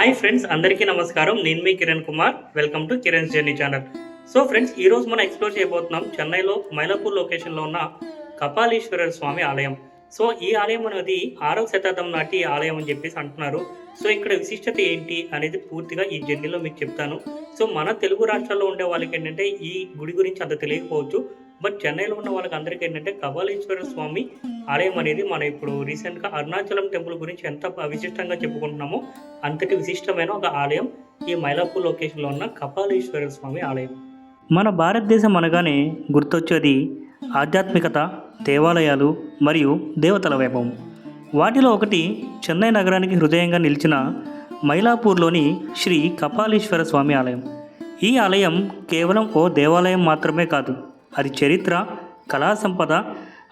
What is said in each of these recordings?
Hi friends అందరికీ నమస్కారం. నేను మీ Kiran Kumar. Welcome to Kiran journey channel so friends ఈ రోజు మనం ఎక్స్ప్లోర్ చేయబోతున్నాం చెన్నైలో మైలాపూర్ లొకేషన్లో ఉన్న కపాలీశ్వరర్ స్వామి ఆలయం. సో ఈ ఆలయం అనేది ఆరవ శతాబ్దం నాటి ఆలయం అని చెప్పేసి అంటున్నారు. సో ఇక్కడ విశిష్టత ఏంటి అనేది పూర్తిగా ఈ జర్నీలో మీకు చెప్తాను. సో మన తెలుగు రాష్ట్రాల్లో ఉండే వాళ్ళకి ఏంటంటే ఈ గుడి గురించి అంత తెలియకపోవచ్చు. బట్ చెన్నైలో ఉన్న వాళ్ళకి అందరికీ ఏంటంటే కపాలీశ్వర స్వామి ఆలయం అనేది మనం ఇప్పుడు రీసెంట్గా అరుణాచలం టెంపుల్ గురించి ఎంత విశిష్టంగా చెప్పుకుంటున్నామో అంతటి విశిష్టమైన ఒక ఆలయం ఈ మైలాపూర్ లొకేషన్లో ఉన్న కపాలీశ్వర స్వామి ఆలయం. మన భారతదేశం అనగానే గుర్తొచ్చేది ఆధ్యాత్మికత దేవాలయాలు మరియు దేవతల వైభవం. వాటిలో ఒకటి చెన్నై నగరానికి హృదయంగా నిలిచిన మైలాపూర్లోని శ్రీ కపాలీశ్వర స్వామి ఆలయం. ఈ ఆలయం కేవలం ఓ దేవాలయం మాత్రమే కాదు అది చరిత్ర కళా సంపద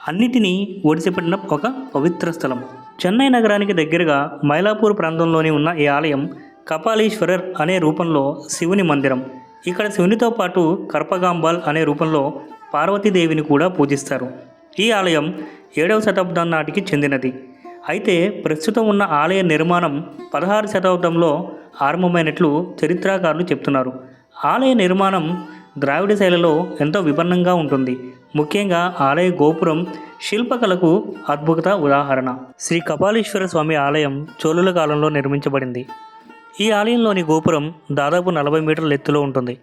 అన్నిటినీ ఒడిసిపెట్టిన ఒక పవిత్ర స్థలం. చెన్నై నగరానికి దగ్గరగా మైలాపూర్ ప్రాంతంలోని ఉన్న ఈ ఆలయం కపాలీశ్వరర్ అనే రూపంలో శివుని మందిరం. ఇక్కడ శివునితో పాటు కర్పగాంబాల్ అనే రూపంలో పార్వతీదేవిని కూడా పూజిస్తారు. ఈ ఆలయం ఏడవ శతాబ్దం నాటికి చెందినది. అయితే ప్రస్తుతం ఉన్న ఆలయ నిర్మాణం పదహారు శతాబ్దంలో ఆరంభమైనట్లు చరిత్రకారులు చెప్తున్నారు. ఆలయ నిర్మాణం ద్రావిడ శైలిలో ఎంతో విభిన్నంగా ఉంటుంది. ముఖ్యంగా ఆలయ గోపురం శిల్పకళకు అద్భుత ఉదాహరణ. శ్రీ కపాలీశ్వర స్వామి ఆలయం చోళుల కాలంలో నిర్మించబడింది. ఈ ఆలయంలోని గోపురం దాదాపు నలభై మీటర్ల ఎత్తులో ఉంటుంది.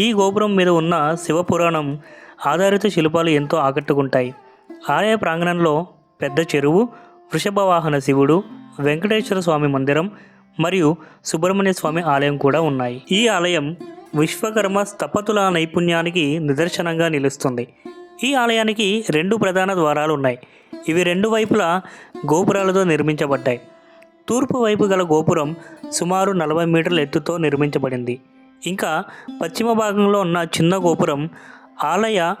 ఈ గోపురం మీద ఉన్న శివపురాణం ఆధారిత శిల్పాలు ఎంతో ఆకట్టుకుంటాయి. ఆలయ ప్రాంగణంలో పెద్ద చెరువు వృషభవాహన శివుడు వెంకటేశ్వర స్వామి మందిరం మరియు సుబ్రహ్మణ్య స్వామి ఆలయం కూడా ఉన్నాయి. ఈ ఆలయం విశ్వకర్మ స్థపతుల నైపుణ్యానికి నిదర్శనంగా నిలుస్తుంది. ఈ ఆలయానికి రెండు ప్రధాన ద్వారాలు ఉన్నాయి ఇవి రెండు వైపులా గోపురాలతో నిర్మించబడ్డాయి. తూర్పు వైపు గల గోపురం సుమారు నలభై మీటర్ల ఎత్తుతో నిర్మించబడింది. ఇంకా పశ్చిమ భాగంలో ఉన్న చిన్న గోపురం ఆలయ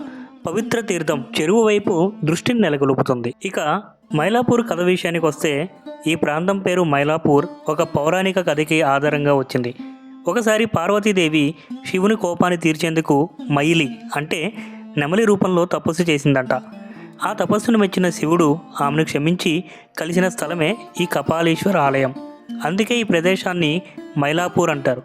పవిత్ర తీర్థం చెరువు వైపు దృష్టిని నెలకొల్పుతుంది. ఇక మైలాపూర్ కథ విషయానికి వస్తే ఈ ప్రాంతం పేరు మైలాపూర్ ఒక పౌరాణిక కథకి ఆధారంగా వచ్చింది. ఒకసారి పార్వతీదేవి శివుని కోపాన్ని తీర్చేందుకు మైలి అంటే నెమలి రూపంలో తపస్సు చేసిందంట. ఆ తపస్సును మెచ్చిన శివుడు ఆమెను క్షమించి కలిసిన స్థలమే ఈ కపాలీశ్వర ఆలయం. అందుకే ఈ ప్రదేశాన్ని మైలాపూర్ అంటారు.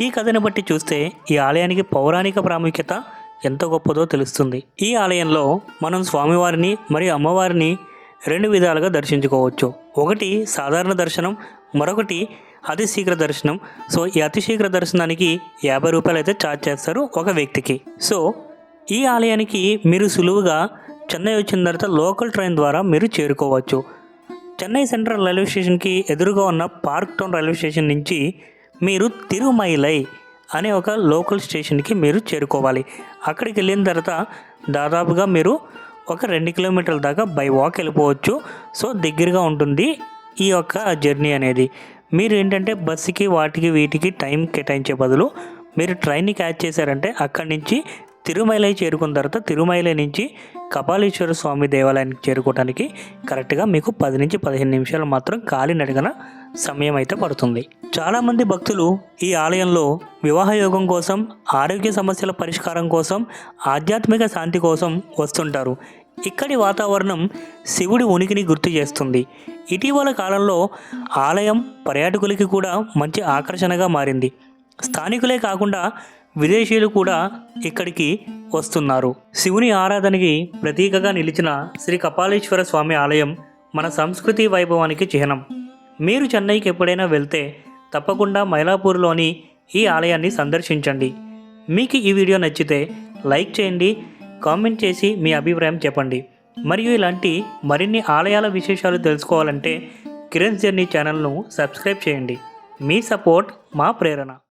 ఈ కథని బట్టి చూస్తే ఈ ఆలయానికి పౌరాణిక ప్రాముఖ్యత ఎంత గొప్పదో తెలుస్తుంది. ఈ ఆలయంలో మనం స్వామివారిని మరియు అమ్మవారిని రెండు విధాలుగా దర్శించుకోవచ్చు. ఒకటి సాధారణ దర్శనం మరొకటి అతి శీఘ్ర దర్శనం. సో ఈ అతి శీఘ్ర దర్శనానికి యాభై రూపాయలు అయితే ఛార్జ్ చేస్తారు ఒక వ్యక్తికి. సో ఈ ఆలయానికి మీరు సులువుగా చెన్నై వచ్చిన తర్వాత లోకల్ ట్రైన్ ద్వారా మీరు చేరుకోవచ్చు. చెన్నై సెంట్రల్ రైల్వే స్టేషన్కి ఎదురుగా ఉన్న పార్క్ టౌన్ రైల్వే స్టేషన్ నుంచి మీరు తిరుమైలై అనే ఒక లోకల్ స్టేషన్కి మీరు చేరుకోవాలి. అక్కడికి వెళ్ళిన తర్వాత దాదాపుగా మీరు ఒక రెండు కిలోమీటర్ల దాకా బై వాక్ వెళ్ళిపోవచ్చు. సో దగ్గరగా ఉంటుంది ఈ యొక్క జర్నీ అనేది. మీరు ఏంటంటే బస్సుకి వాటికి వీటికి టైం కేటాయించే బదులు మీరు ట్రైన్ని క్యాచ్ చేశారంటే అక్కడి నుంచి తిరుమలై చేరుకున్న తర్వాత తిరుమలై నుంచి కపాలీశ్వర స్వామి దేవాలయానికి చేరుకోవడానికి కరెక్ట్గా మీకు పది నుంచి పదిహేను నిమిషాలు మాత్రం కాలినడగన నడగన సమయం అయితే పడుతుంది. చాలామంది భక్తులు ఈ ఆలయంలో వివాహ యోగం కోసం ఆరోగ్య సమస్యల పరిష్కారం కోసం ఆధ్యాత్మిక శాంతి కోసం వస్తుంటారు. ఇక్కడి వాతావరణం శివుడి ఉనికిని గుర్తు చేస్తుంది. ఇటీవల కాలంలో ఆలయం పర్యాటకులకి కూడా మంచి ఆకర్షణగా మారింది. స్థానికులే కాకుండా విదేశీయులు కూడా ఇక్కడికి వస్తున్నారు. శివుని ఆరాధనకి ప్రతీకగా నిలిచిన శ్రీ కపాలేశ్వర స్వామి ఆలయం మన సంస్కృతి వైభవానికి చిహ్నం. మీరు చెన్నైకి ఎప్పుడైనా వెళ్తే తప్పకుండా మైలాపూర్లోని ఈ ఆలయాన్ని సందర్శించండి. మీకు ఈ వీడియో నచ్చితే లైక్ చేయండి కామెంట్ చేసి మీ అభిప్రాయం చెప్పండి. మరియు ఇలాంటి మరిన్ని ఆలయాల విశేషాలు తెలుసుకోవాలంటే కిరణ్ జర్నీ ఛానల్ను సబ్స్క్రైబ్ చేయండి. మీ సపోర్ట్ మా ప్రేరణ.